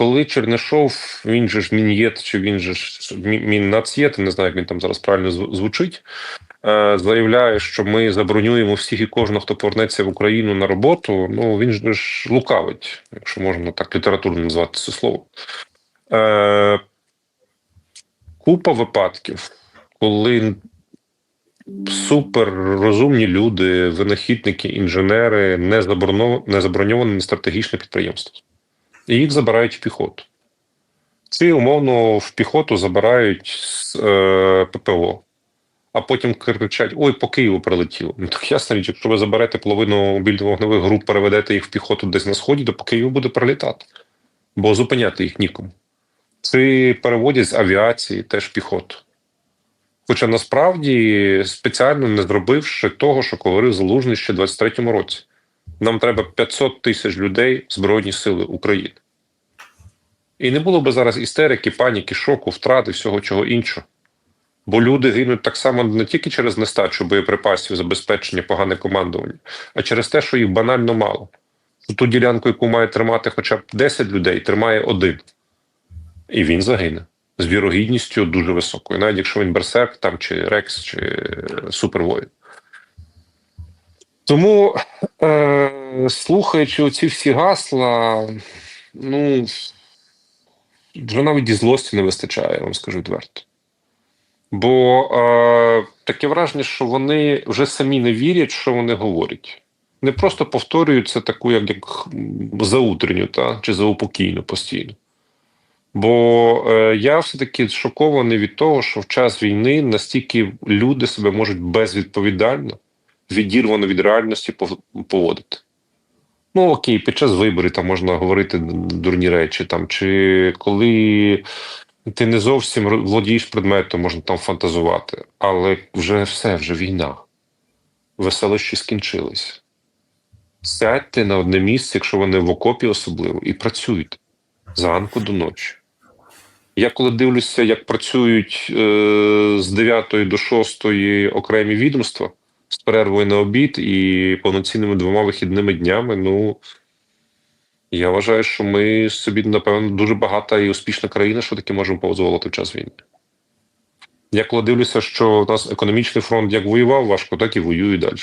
коли Чернишов, він же ж Мін'єт, чи він же ж Мі- Міннацєт, не знаю, як він там зараз правильно звучить, е, заявляє, що ми забронюємо всіх і кожного, хто повернеться в Україну на роботу. Ну він же ж лукавить, якщо можна так літературно назвати це слово. Е, купа випадків, коли супер розумні люди, винахідники, інженери не заброньовані на стратегічне підприємство. І їх забирають в піхоту. Ці умовно в піхоту забирають е, ППО, а потім кричать: ой, по Києву прилетіло. Ну так ясна річ, якщо ви заберете половину мобільно-вогневих груп, переведете їх в піхоту десь на сході, то по Києву буде прилітати, бо зупиняти їх нікому. Ці переводять з авіації теж піхоту. Хоча насправді спеціально не зробивши того, що говорив Залужний ще в 23-му році. Нам треба 500 тисяч людей Збройні Сили України. І не було би зараз істерики, паніки, шоку, втрати, всього чого іншого. Бо люди гинуть так само не тільки через нестачу боєприпасів, забезпечення, погане командування, а через те, що їх банально мало. Ту ділянку, яку має тримати хоча б 10 людей, тримає один. І він загине з вірогідністю дуже високою, навіть якщо він берсерк там чи Рекс, чи супервоїн. Тому, е, слухаючи оці всі гасла, ну вже навіть і злості не вистачає, я вам скажу відверто. Бо е, таке враження, що вони вже самі не вірять, що вони говорять. Не просто повторюють це таку, як, як заутренню, та, чи заупокійну постійно. Бо е, я все-таки шокований від того, що в час війни настільки люди себе можуть безвідповідально, відірвано від реальності поводити. Ну окей, під час виборів там можна говорити дурні речі, там, чи коли ти не зовсім володієш предметом, можна там фантазувати, але вже все, вже війна. Веселощі скінчились. Сядьте на одне місце, якщо вони в окопі особливо, і працюйте зранку до ночі. Я коли дивлюся, як працюють е, з 9 до 6 окремі відомства з перервою на обід і повноцінними двома вихідними днями, ну я вважаю, що ми собі, напевно, дуже багата і успішна країна, що таки можемо дозволити в час війни. Я коли дивлюся, що у нас економічний фронт як воював важко, так і воює далі.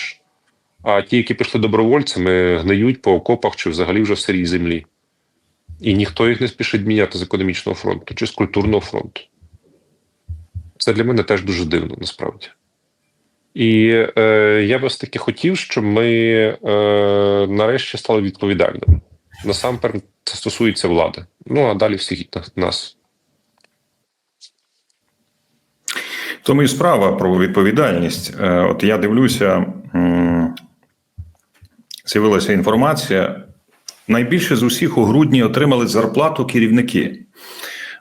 А ті, які пішли добровольцями, гниють по окопах чи взагалі вже в сирій землі. І ніхто їх не спішить міняти з економічного фронту чи з культурного фронту. Це для мене теж дуже дивно, насправді. І е, я би все-таки хотів, щоб ми е, нарешті стали відповідальними. Насамперед, це стосується влади. Ну а далі всіх на- нас. Тому і справа про відповідальність. Е, От я дивлюся, з'явилася інформація. Найбільше з усіх у грудні отримали зарплату керівники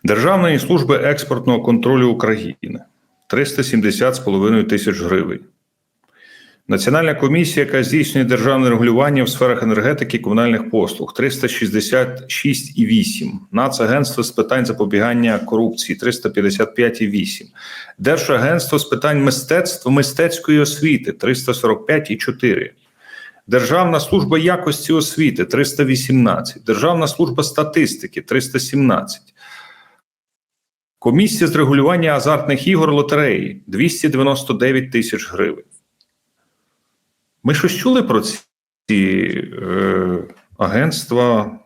Державної служби експортного контролю України 370,5 тисяч гривень. Національна комісія, яка здійснює державне регулювання в сферах енергетики і комунальних послуг 366,8. Нацагентство з питань запобігання корупції 355,8. Держагентство з питань мистецтва мистецької освіти 345,4. Державна служба якості освіти 318, Державна служба статистики 317. Комісія з регулювання азартних ігор лотереї 299 тисяч гривень. Ми щось чули про ці е, агентства,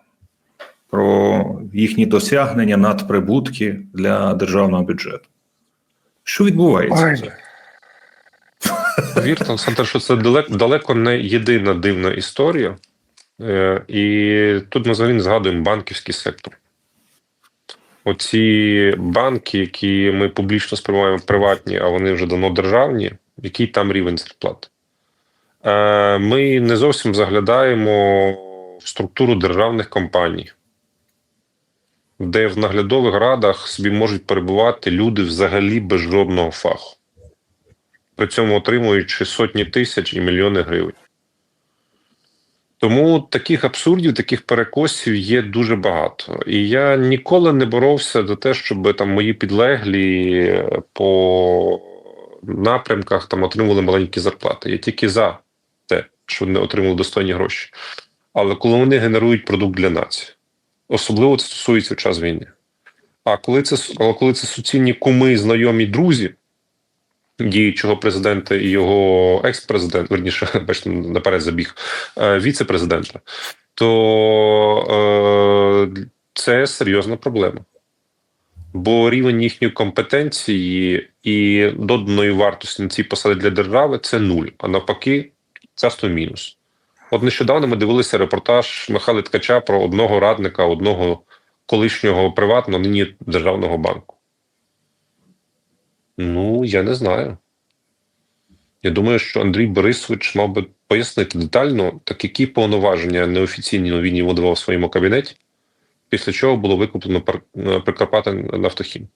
про їхні досягнення надприбутки для державного бюджету. Що відбувається? Ой. Повірте, Олександр, що це далеко, далеко не єдина дивна історія. Е, і тут ми взагалі згадуємо банківський сектор. Оці банки, які ми публічно сприймаємо приватні, а вони вже давно державні, який там рівень зарплат. Е, Ми не зовсім заглядаємо в структуру державних компаній, де в наглядових радах собі можуть перебувати люди взагалі без жодного фаху при цьому отримуючи сотні тисяч і мільйони гривень. Тому таких абсурдів, таких перекосів є дуже багато. І я ніколи не боровся за те, щоб там мої підлеглі по напрямках там отримували маленькі зарплати. Я тільки за те, що вони отримали достойні гроші. Але коли вони генерують продукт для нації, Особливо це стосується в час війни. А коли це, але коли це суцільні куми, знайомі, друзі діючого президента і його екс-президент, верніше, бачите, наперед забіг, е, віце-президента, то е, це серйозна проблема. Бо рівень їхньої компетенції і доданої вартості на цій посаді для держави це нуль, а навпаки, часто мінус. От нещодавно ми дивилися репортаж Михайла Ткача про одного радника, одного колишнього приватного, нині державного банку. Ну, я не знаю. Я думаю, що Андрій Борисович мав би пояснити детально, так які повноваження неофіційні він йому давав в своєму кабінеті, після чого було викуплено е, Прикарпаття Нафтохім.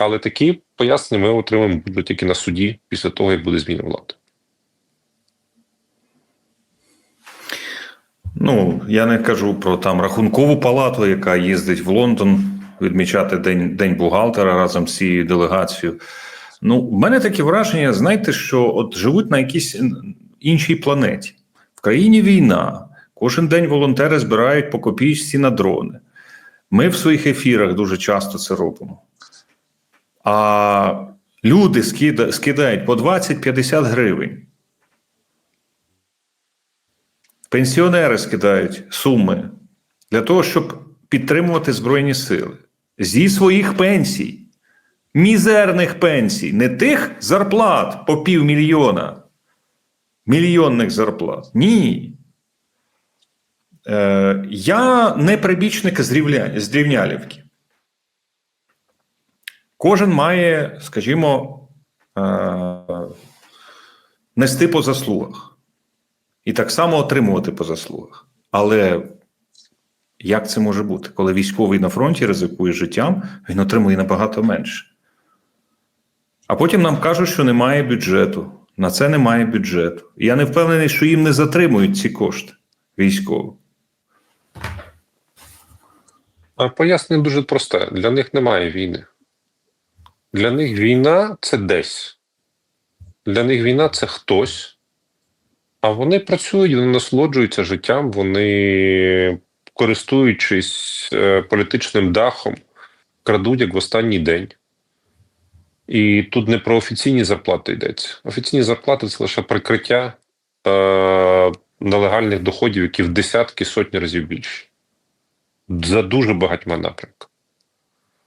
Але такі пояснення ми отримаємо будуть тільки на суді після того, як буде зміна влади. Ну, я не кажу про там рахункову палату, яка їздить в Лондон відмічати день, день бухгалтера разом з цією делегацією. Ну, в мене таке враження, знаєте, що от живуть на якійсь іншій планеті. В країні війна. Кожен день волонтери збирають по копійці на дрони. Ми в своїх ефірах дуже часто це робимо. А люди скида- скидають по 20-50 гривень. Пенсіонери скидають суми для того, щоб підтримувати Збройні Сили зі своїх пенсій, мізерних пенсій, не тих зарплат по півмільйона, мільйонних зарплат. Ні. Е, я не прибічник зрівня... зрівнялівки. Кожен має, скажімо, е, нести по заслугах і так само отримувати по заслугах. Але як це може бути? Коли військовий на фронті ризикує життям, він отримує набагато менше. А потім нам кажуть, що немає бюджету. На це немає бюджету. Я не впевнений, що їм не затримують ці кошти військові. Пояснення дуже просте: для них немає війни. Для них війна це десь. Для них війна це хтось. А вони працюють, вони насолоджуються життям, вони, користуючись е, політичним дахом, крадуть як в останній день. І тут не про офіційні зарплати йдеться. Офіційні зарплати це лише прикриття е, нелегальних доходів, які в десятки сотні разів більші. За дуже багатьма напрямками.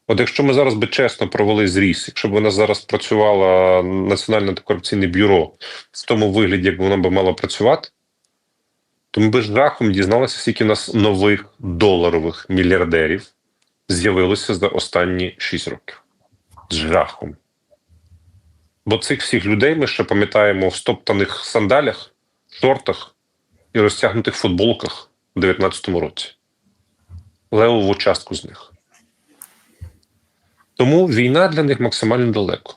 От якщо ми зараз би чесно провели зріз, якщо б нас зараз працювало Національне антикорупційне бюро в тому вигляді, як воно би мало працювати, то ми б з жахом дізналися, скільки в нас нових доларових мільярдерів з'явилося за останні 6 років. З жахом. Бо цих всіх людей ми ще пам'ятаємо в стоптаних сандалях, шортах і розтягнутих футболках у 2019 році. Левову частку з них. Тому війна для них максимально далеко.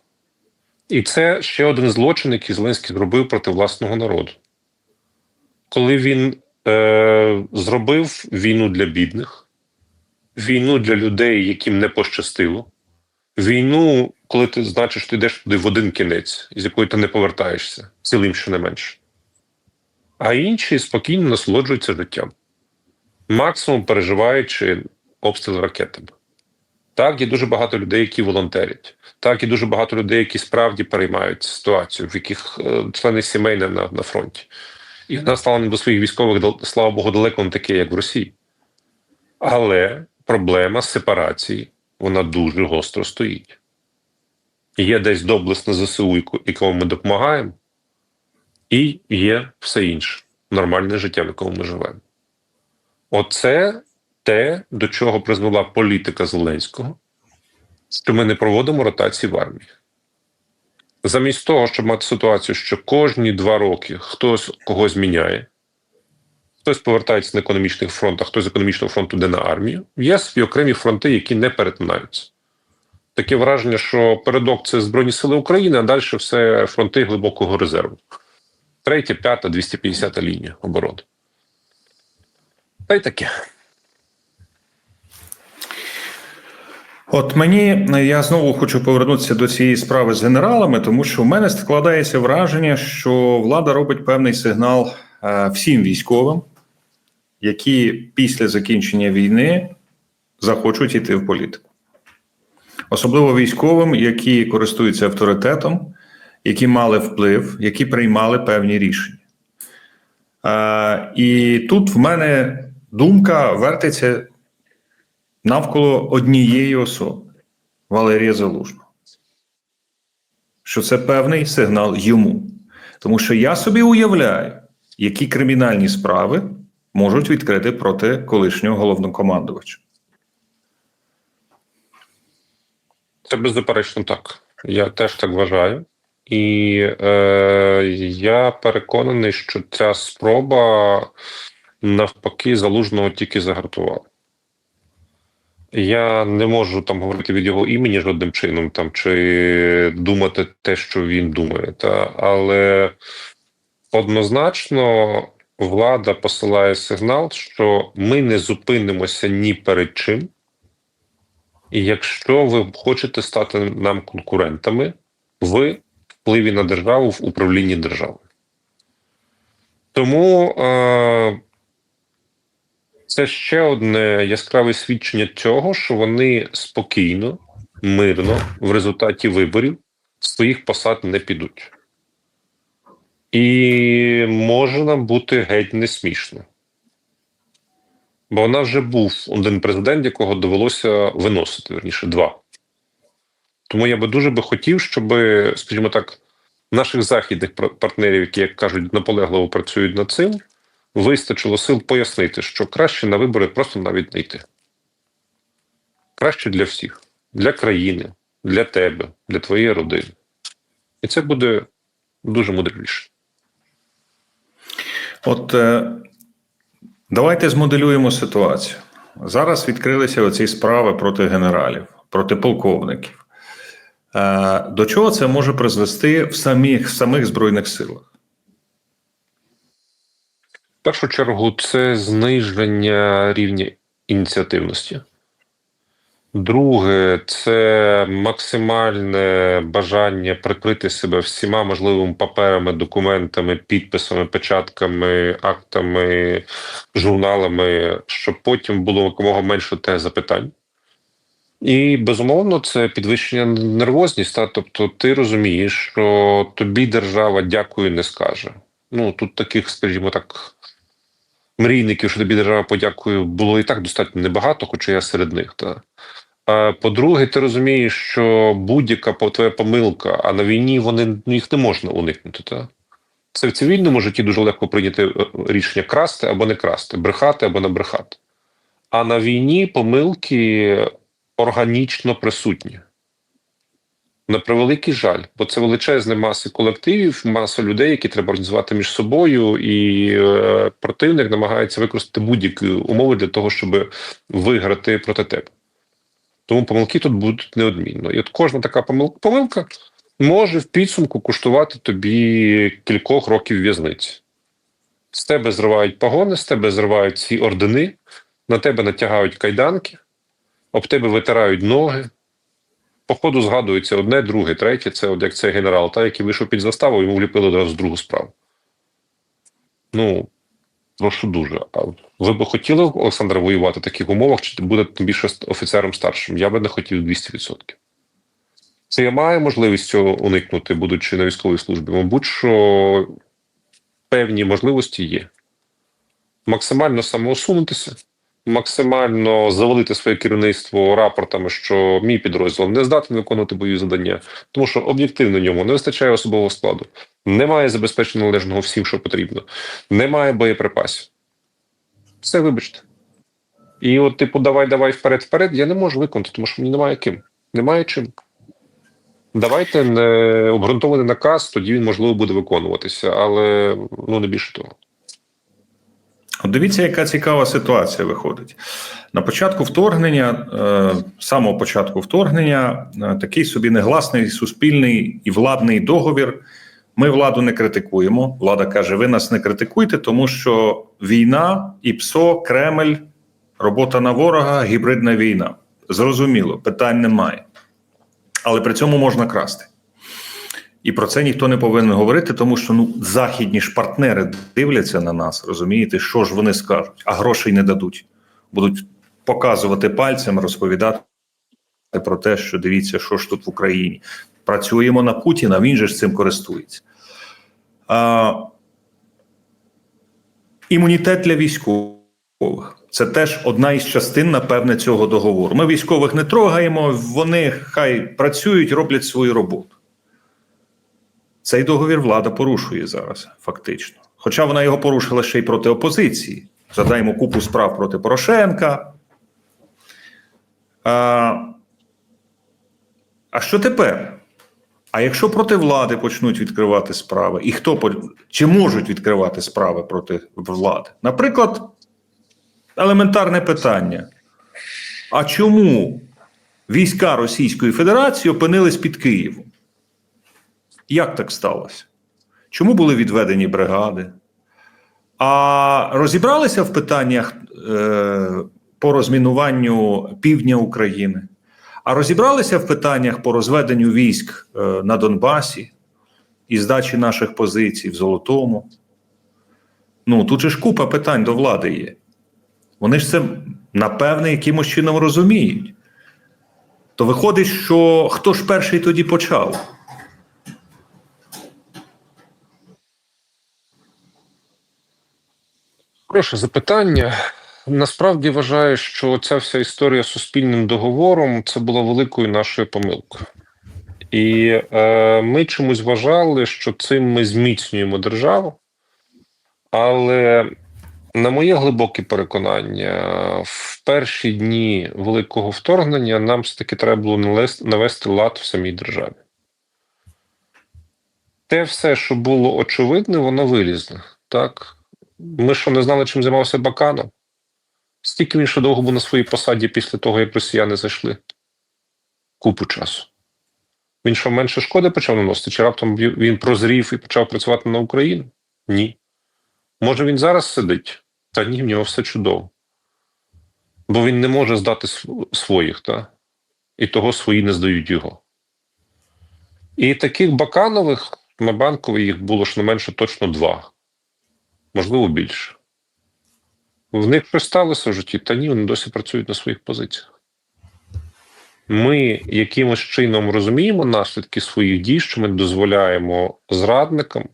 І це ще один злочин, який Зеленський зробив проти власного народу. Коли він е, зробив війну для бідних, війну для людей, яким не пощастило, війну, коли ти значиш, ти йдеш туди в один кінець, з якої ти не повертаєшся, цілим щонайменше. А інші спокійно насолоджуються життям, максимум переживаючи обстріл ракетами. Так, є дуже багато людей, які волонтерять. Так, є дуже багато людей, які справді переймають ситуацію, в яких е, члени сімей на, на фронті. І вона стала до своїх військових, слава Богу, далеко не таке, як в Росії. Але проблема сепарації вона дуже гостро стоїть. Є десь доблесне ЗСУ, якому ми допомагаємо, і є все інше нормальне життя, в якому ми живемо. Оце те, до чого призвела політика Зеленського, що ми не проводимо ротації в армії. Замість того, щоб мати ситуацію, що кожні два роки хтось когось міняє, хтось повертається на економічний фронт, а хтось з економічного фронту йде на армію, є собі окремі фронти, які не перетинаються. Таке враження, що передок це Збройні Сили України, а далі все фронти глибокого резерву. Третя, п'ята, 250-та лінія оборони. Та й таке. От мені я знову хочу повернутися до цієї справи з генералами, тому що в мене складається враження, що влада робить певний сигнал е, всім військовим, які після закінчення війни захочуть йти в політику. Особливо військовим, які користуються авторитетом, які мали вплив, які приймали певні рішення. Е, і тут в мене думка вертиться навколо однієї особи Валерія Залужного. Що це певний сигнал йому. Тому що я собі уявляю, які кримінальні справи можуть відкрити проти колишнього головнокомандувача. Це беззаперечно так. Я теж так вважаю. І е, я переконаний, що ця спроба навпаки залужного тільки загартувала. Я не можу там говорити від його імені жодним чином, там чи думати те, що він думає. Та, але однозначно влада посилає сигнал, що ми не зупинимося ні перед чим. І якщо ви хочете стати нам конкурентами в впливі на державу в управлінні державою. Тому е, це ще одне яскраве свідчення цього, що вони спокійно, мирно в результаті виборів своїх посад не підуть. І може нам бути геть не смішно. Бо вона вже був один президент, якого довелося виносити, верніше, два. Тому я би дуже би хотів, щоб, скажімо так, наших західних партнерів, які, як кажуть, наполегливо працюють над цим, вистачило сил пояснити, що краще на вибори просто навіть не йти. Краще для всіх, для країни, для тебе, для твоєї родини. І це буде дуже мудріше. От е, давайте змоделюємо ситуацію. Зараз відкрилися оці справи проти генералів, проти полковників. Е, до чого це може призвести в самих, в самих Збройних силах? Першу чергу, це зниження рівня ініціативності. Друге, це максимальне бажання прикрити себе всіма можливими паперами, документами, підписами, печатками, актами, журналами, щоб потім було якомога менше те запитань. І безумовно, це підвищення нервозність. Та? Тобто, ти розумієш, що тобі держава дякую не скаже. Ну тут таких, скажімо так, мрійників, що тобі держава подякую, було і так достатньо небагато, хоча я серед них. Та. По-друге, ти розумієш, що будь-яка твоя помилка, а на війні вони ну, їх не можна уникнути. Та? Це в цивільному житті дуже легко прийняти е, рішення красти або не красти, брехати або не брехати. А на війні помилки органічно присутні. На превеликий жаль, бо це величезна маса колективів, маса людей, які треба організувати між собою, і е, противник намагається використати будь-які умови для того, щоб виграти проти тебе. Тому помилки тут будуть неодмінно. І от кожна така помил- помилка може в підсумку коштувати тобі кількох років в'язниці. З тебе зривають погони, з тебе зривають ці ордени, на тебе натягають кайданки, об тебе витирають ноги. Походу згадується одне, друге, третє. Це от як цей генерал, та який вийшов під заставу, йому вліпили одразу другу справу. Ну, прошу дуже. А ви б хотіли, Олександр, воювати в таких умовах, чи буде тим більше офіцером старшим? Я би не хотів 200%. Це я маю можливість цього уникнути, будучи на військовій службі. Мабуть, що певні можливості є. Максимально самоусунутися, максимально завалити своє керівництво рапортами, що мій підрозділ не здатний виконувати бойові завдання, тому що об'єктивно ньому не вистачає особового складу, немає забезпечення належного всім, що потрібно, немає боєприпасів. Все, вибачте. І от, типу, давай, давай вперед, вперед, я не можу виконати, тому що мені немає ким. Немає чим. Давайте не обґрунтований наказ, тоді він можливо буде виконуватися, але ну не більше того. От дивіться, яка цікава ситуація виходить. На початку вторгнення, е, з самого початку вторгнення, е, такий собі негласний суспільний і владний договір. Ми владу не критикуємо. Влада каже: ви нас не критикуйте, тому що війна, ІПСО, Кремль, робота на ворога, гібридна війна. Зрозуміло, питань немає. Але при цьому можна красти. І про це ніхто не повинен говорити, тому що ну західні ж партнери дивляться на нас, розумієте, що ж вони скажуть, а грошей не дадуть. Будуть показувати пальцем, розповідати про те, що дивіться, що ж тут в Україні. Працюємо на Путіна, він же ж цим користується. А, імунітет для військових. Це теж одна із частин, напевне, цього договору. Ми військових не трогаємо, вони хай працюють, роблять свою роботу. Цей договір влада порушує зараз, фактично. Хоча вона його порушила ще й проти опозиції. Задаємо купу справ проти Порошенка. А, а що тепер? А якщо проти влади почнуть відкривати справи, і хто чи можуть відкривати справи проти влади? Наприклад, елементарне питання: а чому війська Російської Федерації опинились під Києвом? Як так сталося? Чому були відведені бригади? А розібралися в питаннях е, по розмінуванню півдня України? А розібралися в питаннях по розведенню військ е, на Донбасі і здачі наших позицій в Золотому? Ну, тут же ж купа питань до влади є. Вони ж це, напевне, якимось чином розуміють. То виходить, що хто ж перший тоді почав? Хороше запитання. Насправді вважаю, що ця вся історія з суспільним договором це була великою нашою помилкою. І е, ми чомусь вважали, що цим ми зміцнюємо державу. Але, на моє глибоке переконання, в перші дні великого вторгнення нам все-таки треба було навести лад в самій державі. Те все, що було очевидне, воно вилізло. Так? Ми що не знали, чим займався Баканов? Стільки він ще довго був на своїй посаді після того, як росіяни зайшли? Купу часу. Він що менше шкоди почав наносити? Чи раптом він прозрів і почав працювати на Україну? Ні. Може він зараз сидить? Та ні, в нього все чудово. Бо він не може здати своїх, та? і того свої не здають його. І таких Баканових на банкові їх було ж не менше точно два можливо, більше. В них щось сталося в житті, та ні, вони досі працюють на своїх позиціях. Ми якимось чином розуміємо наслідки своїх дій, що ми дозволяємо зрадникам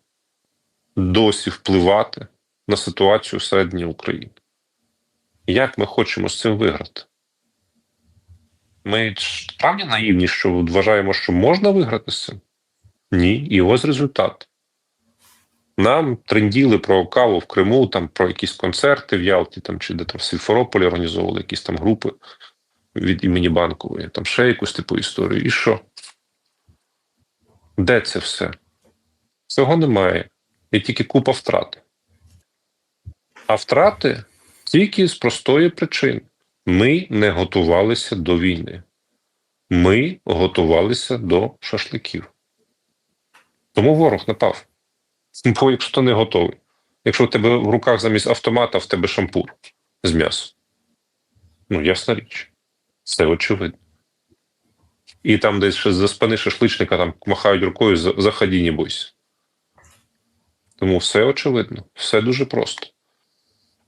досі впливати на ситуацію всередині України. Як ми хочемо з цим виграти? Ми справді наївні, що вважаємо, що можна виграти з цим? Ні, і ось результат. Нам тренділи про каву в Криму, там про якісь концерти в Ялті, там чи де там в Сімферополі організовували якісь там групи від імені банкової, там ще якусь типу історію. І що? Де це все? Цього немає. Є тільки купа втрат. А втрати тільки з простої причини. Ми не готувалися до війни. Ми готувалися до шашликів. Тому ворог напав. Бо якщо ти не готовий, якщо в тебе в руках замість автомата в тебе шампур з м'ясом, ну ясна річ, це очевидно. І там десь ще за спини шашличника там махають рукою «За- заході, не бойся. Тому все очевидно, все дуже просто.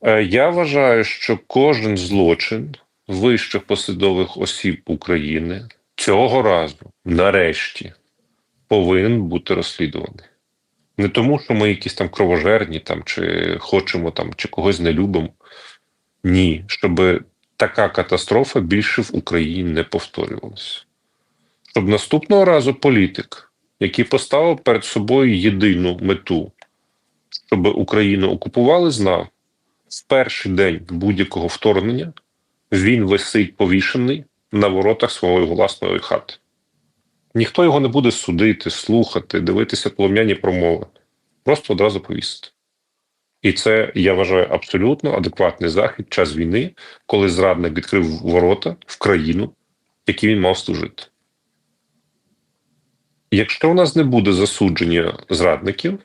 Е, Я вважаю, що кожен злочин вищих посадових осіб України цього разу, нарешті, повинен бути розслідуваний. Не тому, що ми якісь там кровожерні, там, чи хочемо там, чи когось не любимо. Ні, щоб така катастрофа більше в Україні не повторювалася. Щоб наступного разу політик, який поставив перед собою єдину мету, щоб Україну окупували, знав, в перший день будь-якого вторгнення він висить повішений на воротах своєї власної хати. Ніхто його не буде судити, слухати, дивитися полум'яні промови. Просто одразу повісити. І це, я вважаю, абсолютно адекватний захід час війни, коли зрадник відкрив ворота в країну, якій він мав служити. Якщо у нас не буде засудження зрадників,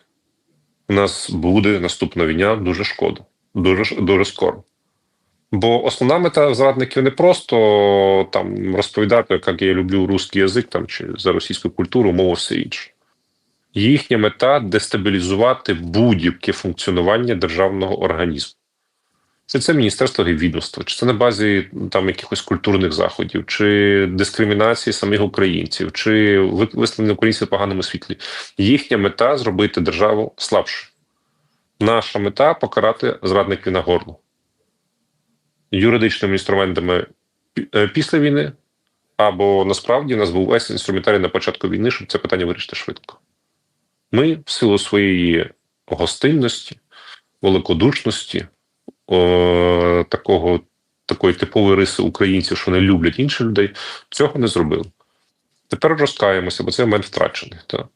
у нас буде наступна війна дуже шкода, дуже, дуже скоро. Бо основна мета зрадників не просто там розповідати, як я люблю русський язик там, чи за російську культуру, мову все інше. Їхня мета дестабілізувати будь-яке функціонування державного організму. Чи це Міністерство відомства, чи це на базі там якихось культурних заходів, чи дискримінації самих українців, чи ви- виставлення українців в поганому світлі. Їхня мета зробити державу слабшою. Наша мета покарати зрадників на горло юридичними інструментами е, після війни, або насправді в нас був весь інструментарій на початку війни, щоб це питання вирішити швидко. Ми, в силу своєї гостинності, великодушності, о, такого, такої типової риси українців, що не люблять інших людей, цього не зробили. Тепер розкаємося, бо цей момент втрачений. Та.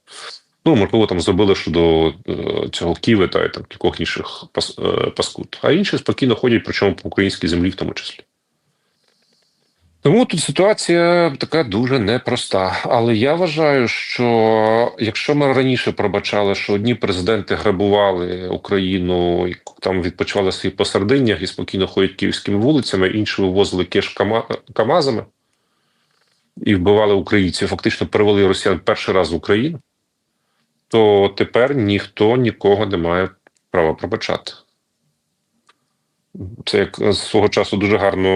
Ну, можливо, там зробили щодо е, цього Ківета і там кількох інших е, паскуд. А інші спокійно ходять, причому по українській землі в тому числі. Тому тут ситуація така дуже непроста. Але я вважаю, що якщо ми раніше пробачали, що одні президенти грабували Україну і там відпочивали свої по сардинях і спокійно ходять київськими вулицями, інші вивозили кеш камазами і вбивали українців, фактично перевели росіян перший раз в Україну, то тепер ніхто нікого не має права пробачати. Це як е, свого часу дуже гарно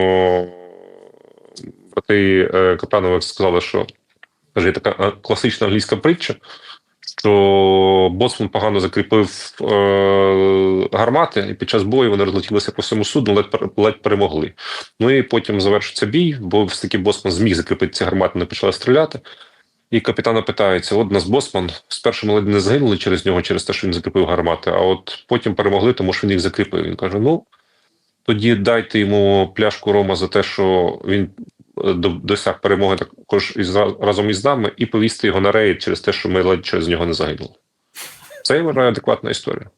брати е, Капранових сказали, що є така е, класична англійська притча, що боцман погано закріпив е, гармати, і під час бою вони розлетілися по всьому судну, ледь, ледь перемогли. Ну і потім завершиться бій, бо все таки боцман зміг закріпити ці гармати, вони почали стріляти. І капітана питається: от нас Босман спершу ми не загинули через нього, через те, що він закріпив гармати, а от потім перемогли, тому що він їх закріпив. Він каже: ну. Тоді дайте йому пляшку рома за те, що він е, досяг перемоги також із разом із нами, і повісти його на рейд через те, що ми ледь через нього не загинули. Це вважаю адекватна історія.